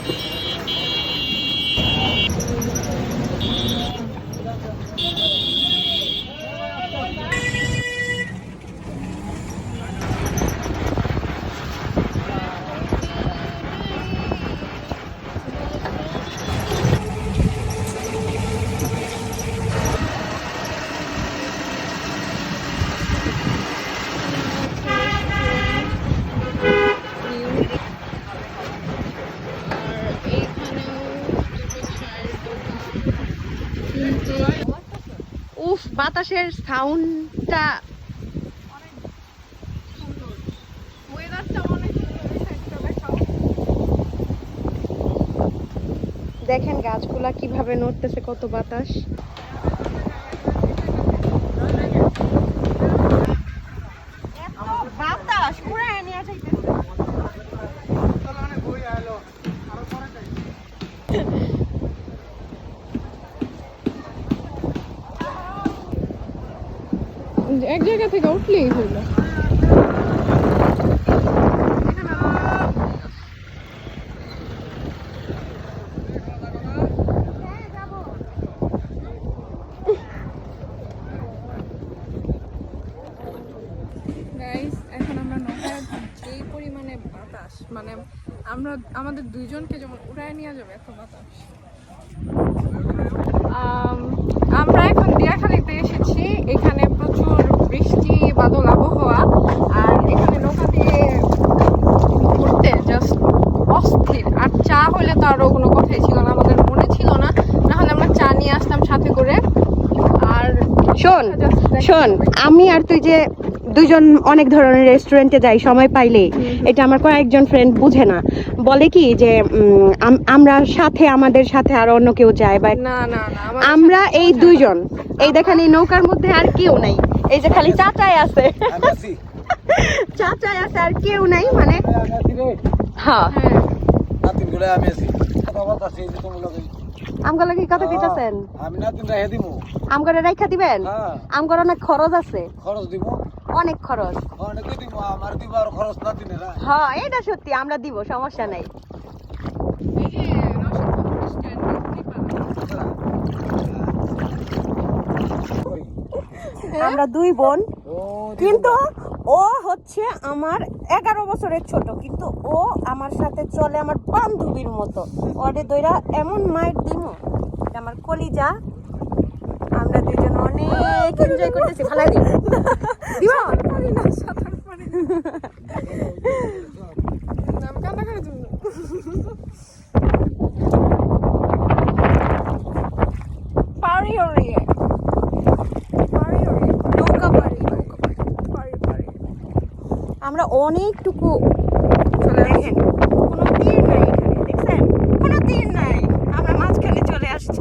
উফ বাতাসের সাউন্ডটা দেখেন গাছগুলা কীভাবে নড়তেছে কত বাতাস বাতাস। এক জায়গা থেকে উঠলেই বাতাস মানে আমরা আমাদের দুইজনকে যেমন উড়ায় নিয়ে যাবে এত বাতাস। আম, আমরা এখন দিয়াখালীতে এসেছি। এখানে প্রচুর বৃষ্টি বাদল আবহাওয়া আর এখানে নৌকা দিয়ে ঘুরতে জাস্ট অস্থির আর চা হলে তো আরও কোনো কথাই ছিল না আমাদের মনে ছিল না নাহলে আমরা চা নিয়ে আসতাম সাথে করে আর শোন শোন আমি আর তুই যে দুজন অনেক ধরনের রেস্টুরেন্টে যাই সময় পাইলে এটা আমার কয়েকজন ফ্রেন্ড বুঝে না। বলে কি যে আমরা সাথে আমাদের সাথে আর অন্য কেউ যায় বা না না না আমাদের আমরা এই দুইজন। এই দেখেন এই নৌকার মধ্যে আর কেউ নাই। এই যে খালি চাচাই আছে। চাচাই আছে আর কেউ নাই মানে হ্যাঁ। হ্যাঁ আমি আছি। আমগুলো কি কথা কইতাছেন? আমি নাতিন রেখে দিমু। আমগরে রাইখা দিবেন? হ্যাঁ। অনেক খরচ আছে। খরচ দিব? অনেক খরচ। অনেক দিব আমার দিব আর খরচ নাতিনেরা হ্যাঁ এটা সত্যি আমরা দিব সমস্যা নাই। স্ট্যান্ড আমরা দুই বোন। কিন্তু ও হচ্ছে আমার এগারো বছরের ছোট কিন্তু ও আমার সাথে চলে আমার বান্ধবীর মতো। ওরে দইরা এমন মাইট দিব আমার কলিজা। আমরা দুজন অনেক এনজয় করতেছি ভালো দিব দিব পারি না সাঁতার পারি না নাম কান্না করে তুমি পারি ওরে পারি ওরে নৌকা পারি নৌকা পারি পারি পারি আমরা অনেকটুকু দেখেন কোনো তীর নাই এখানে দেখছেন কোনো তীর নাই আমরা মাঝখানে চলে আসছি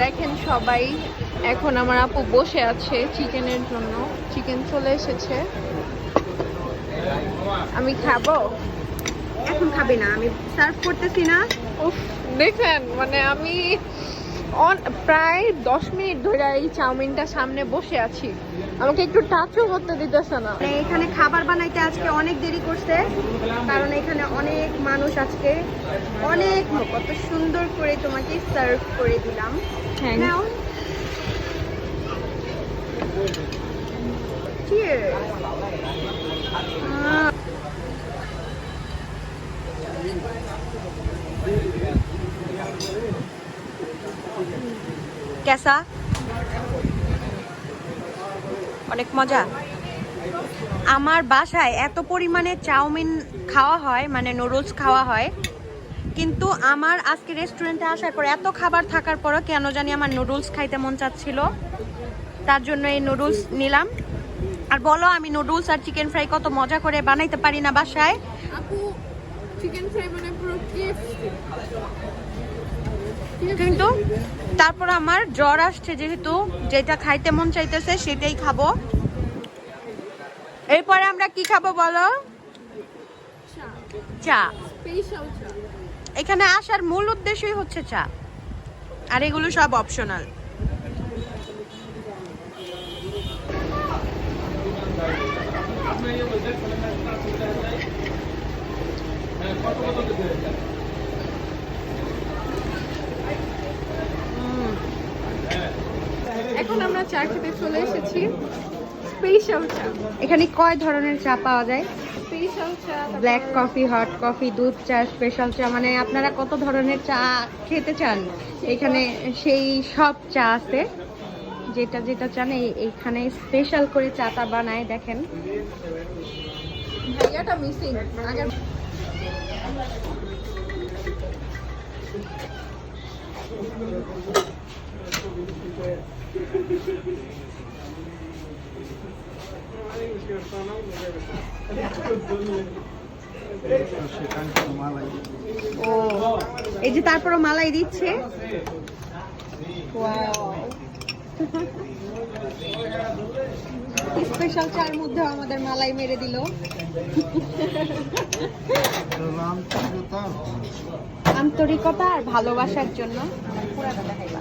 দেখেন সবাই এখন আমার আপু বসে আছে চিকেনের জন্য। চিকেন চলে এসেছে। আমি খাব? এখন খাবি না, আমি সার্ভ করতেছি না। উফ, দেখেন মানে আমি প্রায় দশ মিনিট ধরে এই চাউমিনটা সামনে বসে আছি। আমাকে একটু টাচও করতে দিতেছে না। মানে এখানে খাবার বানাইতে আজকে অনেক দেরি করছে কারণ এখানে অনেক মানুষ আজকে অনেক কত সুন্দর করে তোমাকে সার্ভ করে দিলাম। Cheers. কেসা অনেক মজা। আমার বাসায় এত পরিমাণে চাউমিন খাওয়া হয় মানে নুডলস খাওয়া হয়, কিন্তু আমার আজকে রেস্টুরেন্টে আসার পর এত খাবার থাকার পরও কেন জানি আমার নুডলস খাইতে মন চাচ্ছিল। তার জন্য এই নুডলস নিলাম। আর বলো, আমি নুডলস আর চিকেন ফ্রাই কত মজা করে বানাইতে পারি না বাসায়? কিন্তু তারপর আমার জ্বর আসছে যেহেতু যেটা খাইতে মন চাইতেছে সেটাই খাব। এরপরে আমরা কি খাব বলো? চা। এখানে আসার মূল উদ্দেশ্যই হচ্ছে চা। আর এগুলো সব অপশনাল এখন আমরা চা খেতে চলে এসেছি। স্পেশাল চা। এখানে কয় ধরনের চা পাওয়া যায়? স্পেশাল চা ব্ল্যাক কফি হট কফি দুধ চা স্পেশাল চা মানে আপনারা কত ধরনের চা খেতে চান? এখানে সেই সব চা আছে। যেটা যেটা চান এই- এইখানে স্পেশাল করে চাটা বানায় দেখেন। ভাইয়াটা মিসিং। আগের ও, এই যে তারপরে মালাই দিচ্ছে। স্পেশাল চার মধ্যে আমাদের মালাই মেরে দিল। আন্তরিকতা আর ভালোবাসার জন্য। পুরাটা দেখাইবা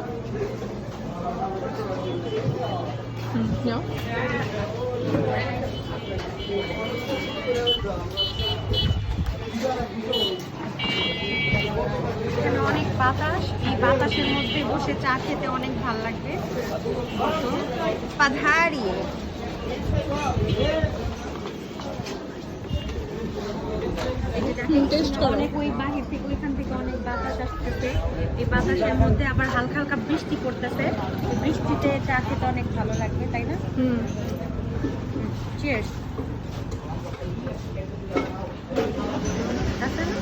এখানে অনেক বাতাস। এই বাতাসের মধ্যে বসে চা খেতে অনেক ভালো লাগবে। পাধারি। অনেক ওই বাহির থেকে ওইখান থেকে অনেক বাতাস আসতেছে। এই বাতাসের মধ্যে আবার হালকা হালকা বৃষ্টি পড়তেছে। বৃষ্টিতে চা খেতে অনেক ভালো লাগবে তাই না? হুম। চিয়ার্স আছে না